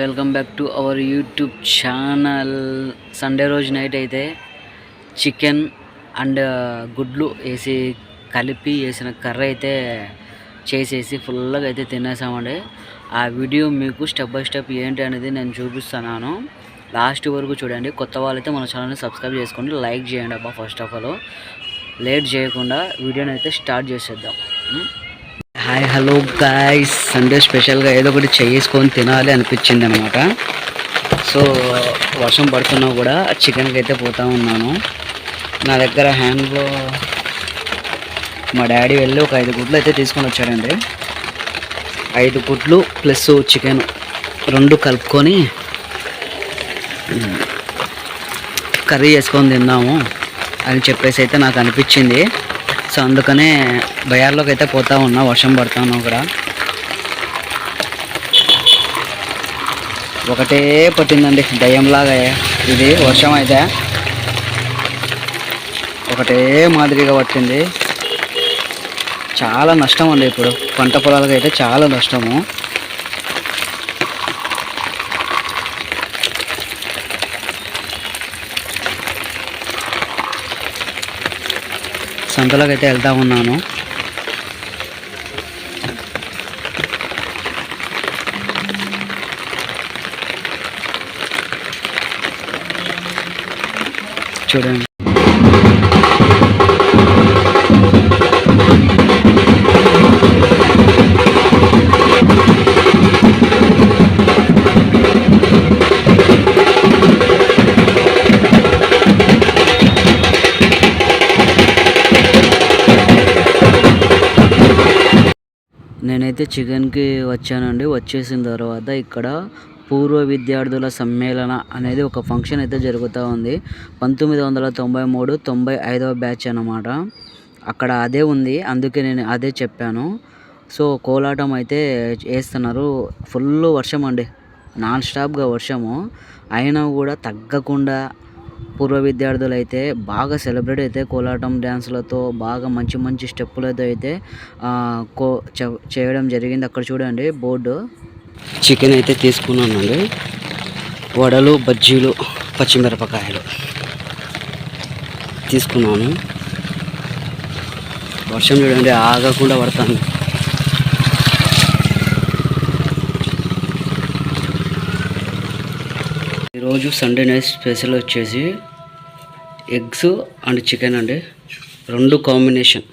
Welcome back to our YouTube channel Sunday రోజు night అయితే chicken and uh, గుడ్లు వేసి కలిపి వేసిన కర్రీ అయితే చేసేసి ఫుల్గా అయితే తినేసామండి. ఆ వీడియో మీకు స్టెప్ బై స్టెప్ ఏంటి అనేది నేను చూపిస్తున్నాను. లాస్ట్ వరకు చూడండి. కొత్త వాళ్ళైతే మన ఛానల్ని సబ్స్క్రైబ్ చేసుకోండి. లైక్ చేయండి అబ్బా ఫస్ట్ ఆఫ్ ఆల్ లేట్ చేయకుండా వీడియోని అయితే స్టార్ట్ చేసేద్దాం. Hmm? Hi hello guys Sunday స్పెషల్గా ఏదో ఒకటి చేసుకొని తినాలి అనిపించింది అనమాట సో వర్షం పడుతున్నా కూడా చికెన్కి అయితే పోతా ఉన్నాను. నా దగ్గర హ్యాండ్లో మా డాడీ వెళ్ళి ఒక ఐదు గుడ్లు అయితే తీసుకొని వచ్చాడండి. ఐదు గుడ్లు ప్లస్ చికెన్ రెండు కలుపుకొని కర్రీ చేసుకొని తిన్నాము అని చెప్పేసి అయితే నాకు అనిపించింది. సో అందుకనే బయార్లోకి అయితే పోతా ఉన్నా వర్షం పడతాను కూడా. ఒకటే పట్టిందండి దయ్యంలాగా ఇది వర్షం అయితే. ఒకటే మాదిరిగా పట్టింది. చాలా నష్టం అండి ఇప్పుడు. పంట పొలాలకు అయితే చాలా నష్టము. సంతలోకి అయితే వెళ్తా ఉన్నాను. చూడండి. నేనైతే చికెన్కి వచ్చానండి. వచ్చేసిన తర్వాత ఇక్కడ పూర్వ విద్యార్థుల సమ్మేళన అనేది ఒక ఫంక్షన్ అయితే జరుగుతూ ఉంది. పంతొమ్మిది వందల తొంభై మూడు తొంభై ఐదవ బ్యాచ్ అన్నమాట. అక్కడ అదే ఉంది. అందుకే నేను అదే చెప్పాను. సో కోలాటం అయితే వేస్తున్నారు ఫుల్ వర్షం అండి. నాన్ స్టాప్గా వర్షము. అయినా కూడా తగ్గకుండా పూర్వ విద్యార్థులు అయితే బాగా సెలబ్రేట్ అయితే కోలాటం డ్యాన్స్లతో బాగా మంచి మంచి స్టెప్పులతో అయితే కో చేయడం జరిగింది. అక్కడ చూడండి బోర్డు. చికెన్ అయితే తీసుకున్నానండి. వడలు బజ్జీలు పచ్చిమిరపకాయలు తీసుకున్నాను. వర్షం చూడండి ఆగకుండా పడుతుంది. ఈరోజు సండే నైట్ స్పెషల్ వచ్చేసి ఎగ్స్ అండ్ చికెన్ అండి. రెండు కాంబినేషన్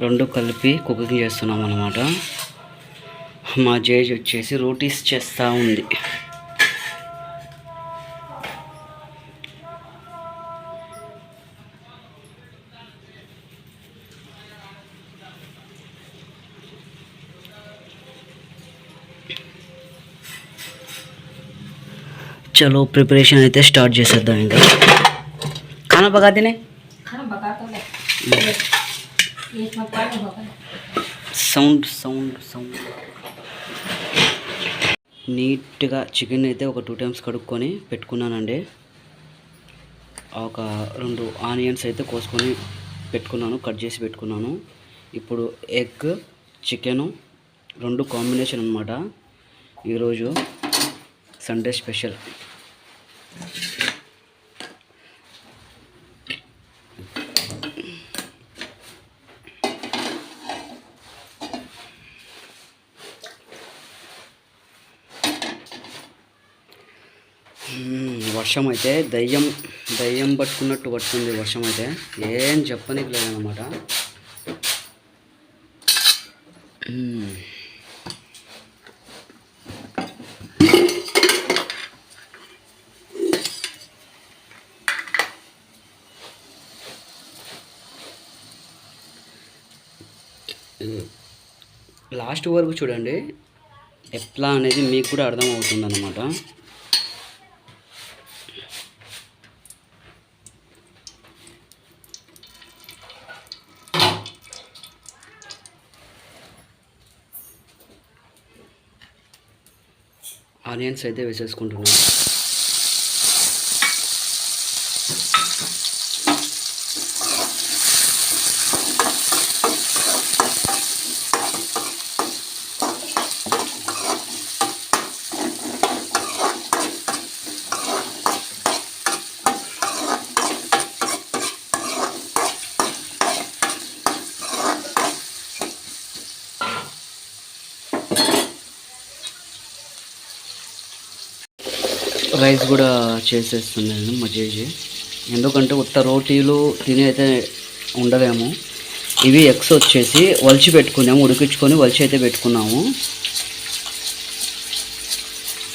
రెండు కలిపి కుకింగ్ చేస్తున్నాం అన్నమాట మా జేజ్ వచ్చేసి రోటీస్ చేస్తూ ఉంది. చలో ప్రిపరేషన్ అయితే స్టార్ట్ చేసేద్దాం ఇంకా. ఖానా బగాతేనే సౌండ్ సౌండ్ సౌండ్. నీట్గా చికెన్ అయితే ఒక టూ టైమ్స్ కడుక్కొని పెట్టుకున్నానండి. ఒక రెండు ఆనియన్స్ అయితే కోసుకొని పెట్టుకున్నాను కట్ చేసి పెట్టుకున్నాను. ఇప్పుడు ఎగ్ చికెను రెండు కాంబినేషన్ అనమాట ఈరోజు సండే స్పెషల్. వర్షం అయితే దయ్యం దయ్యం పట్టుకున్నట్టు పట్టుకుంది వర్షం అయితే ఏం చెప్పనీకి లేదనమాట లాస్ట్ వరకు చూడండి ఎట్లా అనేది మీకు కూడా అర్థం అవుతుంది అన్నమాట ఆనియన్స్ అయితే వేసేసుకుంటున్నాను. రైస్ కూడా చేసేస్తున్నాను మా ఎందుకంటే ఉత్త రోటీలు తిని అయితే ఉండలేము ఇవి ఎగ్స్ వచ్చేసి వలిచి పెట్టుకున్నాము ఉడికించుకొని వలిచి అయితే పెట్టుకున్నాము.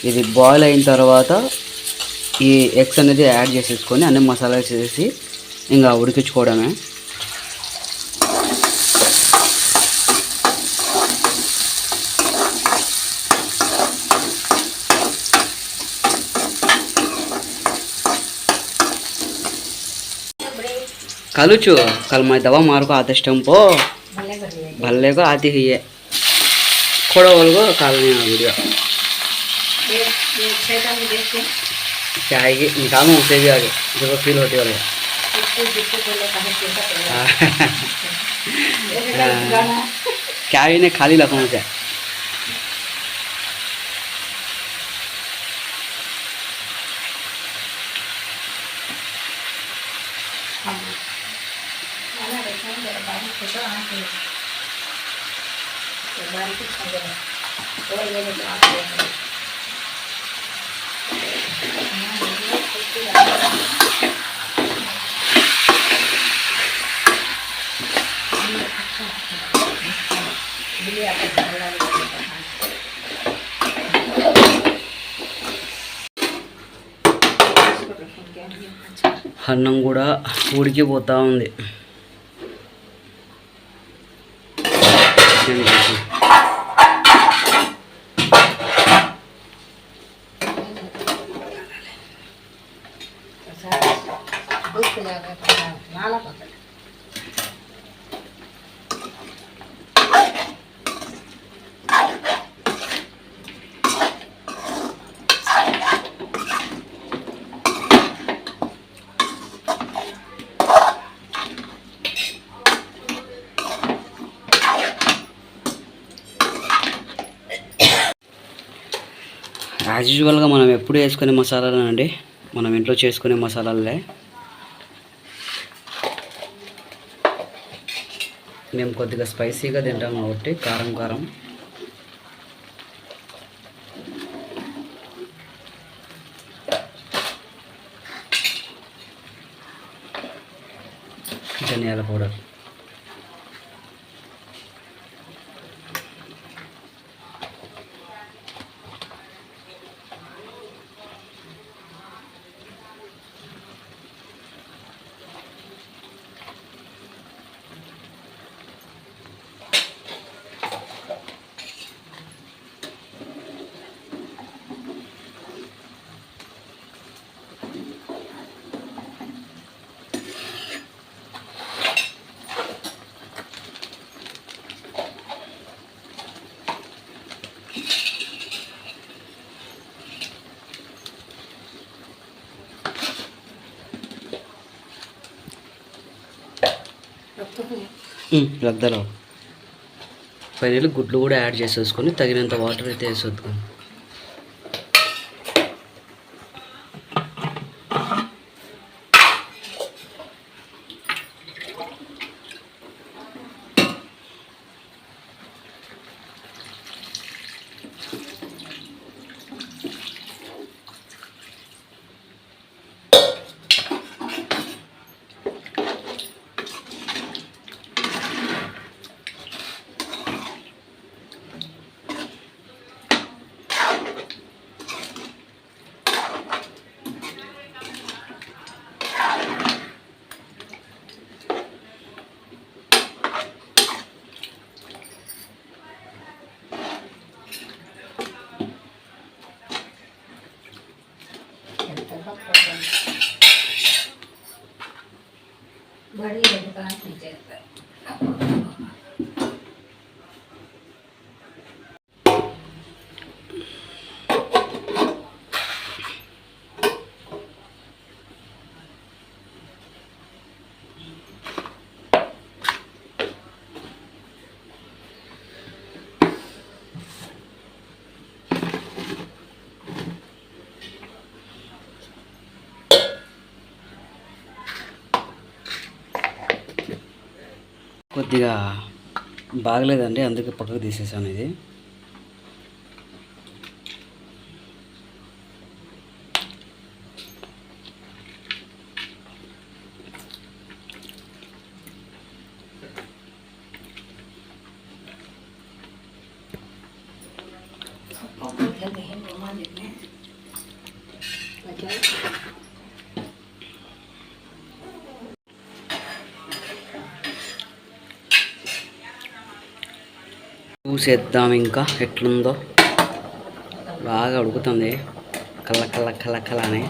ఇది బాయిల్ అయిన తర్వాత ఈ ఎగ్స్ అనేది యాడ్ చేసేసుకొని అన్ని మసాలా చేసి ఇంకా ఉడికించుకోవడమే. कल कल मैं दवा मारको आदेश भले गो आदि खोड़ो कल क्या उसे भी आगे जो फील होती वाले क्या ही नहीं खाली लगा मुझे అన్నం కూడా ఉడికిపోతూ ఉంది. యాజ్ యూజువల్గా మనం ఎప్పుడు వేసుకునే మసాలాలండి మనం ఇంట్లో చేసుకునే మసాలాలే. మేము కొద్దిగా స్పైసీగా తింటాం కాబట్టి కారం కారం. ధనియాల పౌడర్. లద్దలో ఫైనల్ గుడ్లు కూడా యాడ్ చేసేసుకొని తగినంత వాటర్ అయితే వేసేద్దాం. बड़ी दुकान की ज़रूरत కొద్దిగా బాగలేదండి అందుకే పక్కకు తీసేసాను ఇది. చూసేద్దాం ఇంకా ఎట్లుందో. బాగా ఉడుకుతుంది. కళ్ళ కళ్ళ కళ్ళ కళ్ళ అని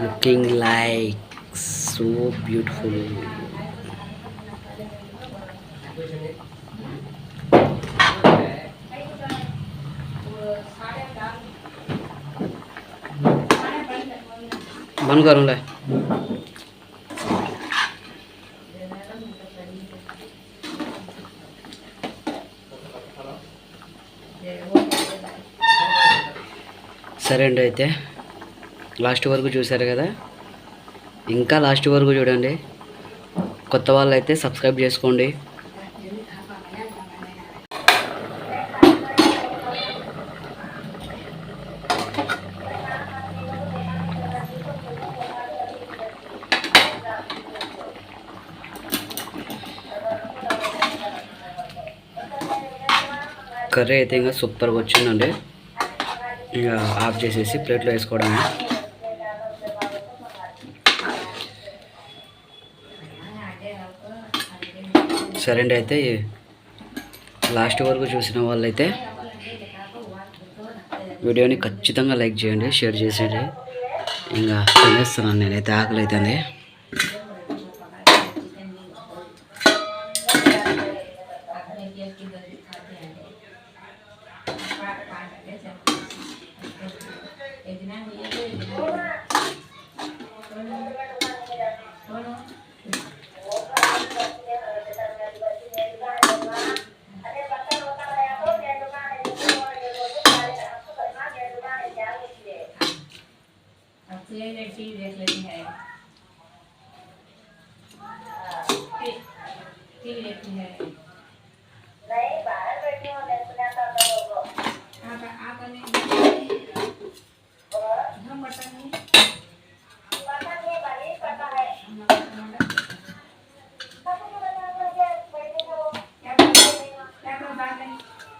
looking like so beautiful बंद करूँ ले సరే అండి అయితే లాస్ట్ వరకు చూసారు కదా ఇంకా లాస్ట్ వరకు చూడండి కొత్త వాళ్ళు అయితే సబ్స్క్రైబ్ చేసుకోండి కర్రీ అయితే ఇంకా సూపర్గా వచ్చిందండి. ఇక ఆఫ్ చేసేసి ప్లేట్లో వేసుకోవడమే. సరే అండి అయితే లాస్ట్ వరకు చూసిన వాళ్ళైతే వీడియోని ఖచ్చితంగా లైక్ చేయండి షేర్ చేసేయండి. ఇంకా తినేస్తున్నాను నేనైతే ఆకలి అవుతుంది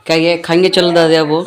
क्या ये खाएंगे चलो दादा वो